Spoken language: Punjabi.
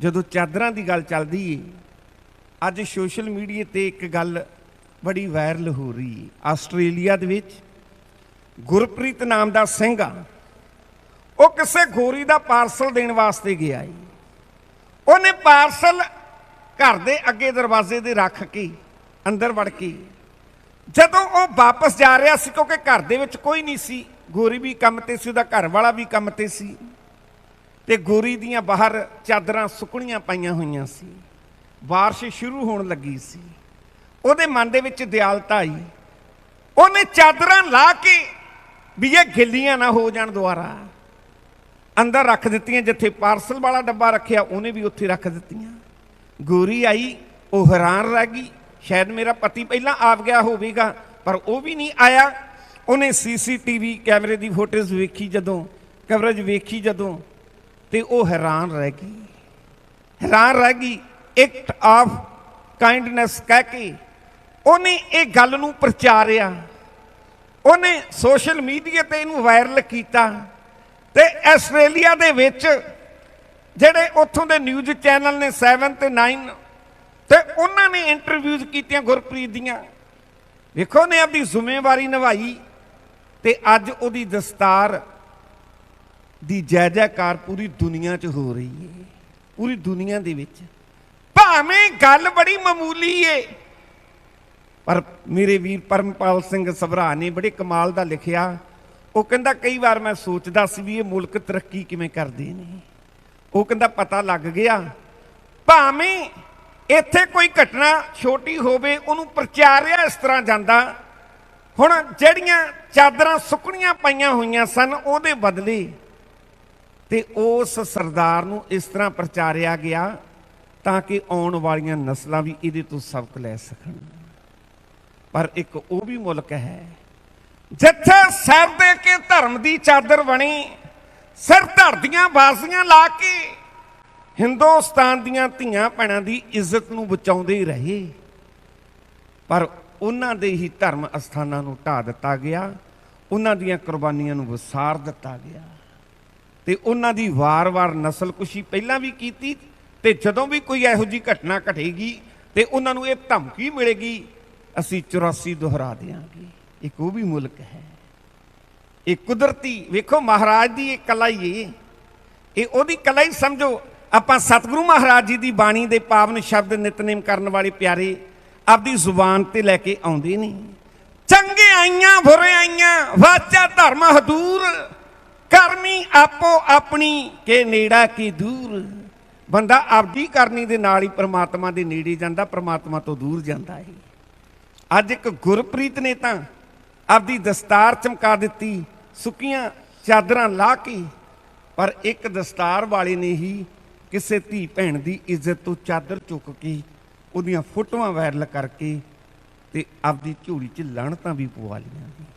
ਜਦੋਂ ਚਾਦਰਾਂ ਦੀ ਗੱਲ ਚੱਲਦੀ ਏ, ਅੱਜ ਸੋਸ਼ਲ ਮੀਡੀਆ ਤੇ ਇੱਕ ਗੱਲ ਬੜੀ ਵਾਇਰਲ ਹੋ ਰਹੀ ਏ। ਆਸਟ੍ਰੇਲੀਆ ਦੇ ਵਿੱਚ ਗੁਰਪ੍ਰੀਤ ਨਾਮ ਦਾ ਸਿੰਘ ਆ, ਉਹ ਕਿਸੇ ਗੋਰੀ ਦਾ ਪਾਰਸਲ ਦੇਣ ਵਾਸਤੇ ਗਿਆ ਏ। ਉਹਨੇ ਪਾਰਸਲ ਘਰ ਦੇ ਅੱਗੇ ਦਰਵਾਜ਼ੇ ਦੇ ਰੱਖ ਕੇ ਅੰਦਰ ਵੜ ਕੇ ਜਦੋਂ ਉਹ ਵਾਪਸ ਜਾ ਰਿਹਾ ਸੀ, ਕਿਉਂਕਿ ਘਰ ਦੇ ਵਿੱਚ ਕੋਈ ਨਹੀਂ ਸੀ, ਗੋਰੀ ਵੀ ਕੰਮ ਤੇ ਸੀ, ਉਹਦਾ ਘਰ ਵਾਲਾ ਵੀ ਕੰਮ ਤੇ ਸੀ ਤੇ ਗੋਰੀ ਦੀਆਂ ਬਾਹਰ ਚਾਦਰਾਂ ਸੁੱਕਣੀਆਂ ਪਾਈਆਂ ਹੋਈਆਂ ਸੀ। ਬਾਰਿਸ਼ ਸ਼ੁਰੂ ਹੋਣ ਲੱਗੀ ਸੀ। ਉਹਦੇ ਮਨ ਦੇ ਵਿੱਚ ਦਿਆਲਤਾ ਆਈ। ਉਹਨੇ ਚਾਦਰਾਂ ਲਾ ਕੇ ਵੀ ਇਹ ਗਿੱਲੀਆਂ ਨਾ ਹੋ ਜਾਣ ਦੁਆਰਾ। ਅੰਦਰ ਰੱਖ ਦਿੱਤੀਆਂ, ਜਿੱਥੇ ਪਾਰਸਲ ਵਾਲਾ ਡੱਬਾ ਰੱਖਿਆ, ਉਹਨੇ ਵੀ ਉੱਥੇ ਰੱਖ ਦਿੱਤੀਆਂ। ਗੋਰੀ ਆਈ, ਉਹ ਹੈਰਾਨ ਰਹਿ ਗਈ। ਸ਼ਾਇਦ ਮੇਰਾ ਪਤੀ ਪਹਿਲਾਂ ਆਪ ਗਿਆ ਹੋਵੇਗਾ, ਪਰ ਉਹ ਵੀ ਨਹੀਂ ਆਇਆ। ਉਹਨੇ ਸੀਸੀਟੀਵੀ ਕੈਮਰੇ ਦੀ ਫੁਟੇਜ ਵੇਖੀ ਜਦੋਂ, ਕਵਰੇਜ ਵੇਖੀ ਜਦੋਂ ਤੇ ਉਹ ਹੈਰਾਨ ਰਹਿ ਗਈ। ਹੈਰਾਨ ਰਹਿ ਗਈ ਐਕਟ ਆਫ ਕਾਈਂਡਨੈਸ ਕਹਿ ਕੇ। ਉਹਨੇ ਇਹ ਗੱਲ ਨੂੰ ਪ੍ਰਚਾਰਿਆ। ਉਹਨੇ ਸੋਸ਼ਲ ਮੀਡੀਆ ਤੇ ਇਹਨੂੰ ਵਾਇਰਲ ਕੀਤਾ। ਤੇ ਆਸਟ੍ਰੇਲੀਆ ਦੇ ਵਿੱਚ ਜਿਹੜੇ ਉੱਥੋਂ ਦੇ ਨਿਊਜ਼ ਚੈਨਲ ਨੇ 7 ਤੇ 9 ਤੇ ਉਹਨਾਂ ਨੇ ਇੰਟਰਵਿਊਜ਼ ਕੀਤੀਆਂ ਗੁਰਪ੍ਰੀਤ ਦੀਆਂ। ਵੇਖੋ ਨੇ ਆਪਣੀ ਜ਼ਿੰਮੇਵਾਰੀ ਨਿਭਾਈ ਤੇ ਅੱਜ ਉਹਦੀ ਦਸਤਾਰ ਦੀ ਜੈ ਜੈਕਾਰ ਪੂਰੀ ਦੁਨੀਆ 'ਚ ਹੋ ਰਹੀ ਹੈ ਪੂਰੀ ਦੁਨੀਆ ਦੇ ਵਿੱਚ। ਭਾਵੇਂ ਗੱਲ ਬੜੀ ਮਾਮੂਲੀ ਏ, ਪਰ ਮੇਰੇ ਵੀਰ ਪਰਮਪਾਲ ਸਿੰਘ ਸਭਰਾ ਨੇ ਬੜੇ ਕਮਾਲ ਦਾ ਲਿਖਿਆ। ਉਹ ਕਹਿੰਦਾ ਕਈ ਵਾਰ ਮੈਂ ਸੋਚਦਾ ਸੀ ਵੀ ਇਹ ਮੁਲਕ ਤਰੱਕੀ ਕਿਵੇਂ ਕਰਦੇ ਨੇ। ਉਹ ਕਹਿੰਦਾ ਪਤਾ ਲੱਗ ਗਿਆ, ਭਾਵੇਂ ਇੱਥੇ ਕੋਈ ਘਟਨਾ ਛੋਟੀ ਹੋਵੇ, ਉਹਨੂੰ ਪ੍ਰਚਾਰਿਆ ਇਸ ਤਰ੍ਹਾਂ ਜਾਂਦਾ। ਹੁਣ ਜਿਹੜੀਆਂ ਚਾਦਰਾਂ ਸੁੱਕਣੀਆਂ ਪਈਆਂ ਹੋਈਆਂ ਸਨ, ਉਹਦੇ ਬਦਲੇ ਤੇ ਉਸ ਸਰਦਾਰ ਨੂੰ ਇਸ ਤਰ੍ਹਾਂ ਪ੍ਰਚਾਰਿਆ ਗਿਆ ਤਾਂ ਕਿ ਆਉਣ ਵਾਲੀਆਂ ਨਸਲਾਂ ਵੀ ਇਹਦੇ ਤੋਂ ਸਬਕ ਲੈ ਸਕਣ। ਪਰ ਇੱਕ ਉਹ ਵੀ ਮੁਲਕ ਹੈ, ਜਿੱਥੇ ਸਿਰ ਦੇ ਕੇ ਧਰਮ ਦੀ ਚਾਦਰ ਬਣੀ, ਸਿਰ ਧਰਦੀਆਂ ਬਾਜ਼ੀਆਂ ਲਾ ਕੇ ਹਿੰਦੁਸਤਾਨ ਦੀਆਂ ਧੀਆਂ ਭੈਣਾਂ ਦੀ ਇੱਜ਼ਤ ਨੂੰ ਬਚਾਉਂਦੇ ਰਹੇ। ਪਰ ਉਹਨਾਂ ਦੇ ਹੀ ਧਰਮ ਅਸਥਾਨਾਂ ਨੂੰ ਢਾ ਦਿੱਤਾ ਗਿਆ, ਉਹਨਾਂ ਦੀਆਂ ਕੁਰਬਾਨੀਆਂ ਨੂੰ ਵਿਸਾਰ ਦਿੱਤਾ ਗਿਆ। ਤੇ ਉਹਨਾਂ ਦੀ ਵਾਰ-ਵਾਰ ਨਸਲਕੁਸ਼ੀ ਪਹਿਲਾਂ ਵੀ ਕੀਤੀ ਤੇ ਜਦੋਂ ਵੀ ਕੋਈ ਇਹੋ ਜੀ ਘਟਨਾ ਘਟੇਗੀ ਤੇ ਉਹਨਾਂ ਨੂੰ ਇਹ ਧਮਕੀ ਮਿਲੇਗੀ, ਅਸੀਂ 84 ਦੁਹਰਾ ਦੇਾਂਗੇ ਇੱਕ ਉਹ ਵੀ ਮੁਲਕ ਹੈ। ਇਹ ਕੁਦਰਤੀ, ਵੇਖੋ ਮਹਾਰਾਜ ਦੀ ਇਹ ਕਲਾ ਹੀ ਏ ਇਹ ਉਹਦੀ ਕਲਾ ਹੀ ਸਮਝੋ, ਆਪਾਂ ਸਤਿਗੁਰੂ ਮਹਾਰਾਜ ਜੀ ਦੀ ਬਾਣੀ ਦੇ ਪਾਵਨ ਸ਼ਬਦ ਨਿਤਨੇਮ ਕਰਨ ਵਾਲੇ ਪਿਆਰੇ ਆਪਦੀ ਜ਼ੁਬਾਨ ਤੇ ਲੈ ਕੇ ਆਉਂਦੇ ਨੇ। ਚੰਗੇ ਆਈਆਂ, ਬੁਰੇ ਆਈਆਂ, ਵਾਚਾ ਧਰਮ ਹਦੂਰ। ਕਰਨੀ ਆਪੋ ਆਪਣੀ ਕੇ ਨੇੜਾ ਕੀ ਦੂਰ। ਬੰਦਾ ਆਪਦੀ ਕਰਨੀ ਦੇ ਨਾਲ ਹੀ ਪ੍ਰਮਾਤਮਾ ਦੇ ਨੇੜੇ ਜਾਂਦਾ, ਪ੍ਰਮਾਤਮਾ ਤੋਂ ਦੂਰ ਜਾਂਦਾ ਹੈ ਅੱਜ ਇੱਕ ਗੁਰਪ੍ਰੀਤ ਨੇ ਤਾਂ ਆਪਦੀ ਦਸਤਾਰ ਚਮਕਾ ਦਿੱਤੀ, ਸੁੱਕੀਆਂ ਚਾਦਰਾਂ ਲਾ ਕੇ, ਪਰ ਇੱਕ ਦਸਤਾਰ ਵਾਲੇ ਨੇ ਹੀ ਕਿਸੇ ਧੀ ਭੈਣ ਦੀ ਇੱਜ਼ਤ ਤੋਂ ਚਾਦਰ ਚੁੱਕ ਕੇ ਉਹਦੀਆਂ ਫੋਟੋਆਂ ਵਾਇਰਲ ਕਰਕੇ ਤੇ ਆਪਦੀ ਝੋਲੀ 'ਚ ਲਾਹਣਤਾਂ ਵੀ ਪਵਾ ਲਈਆਂ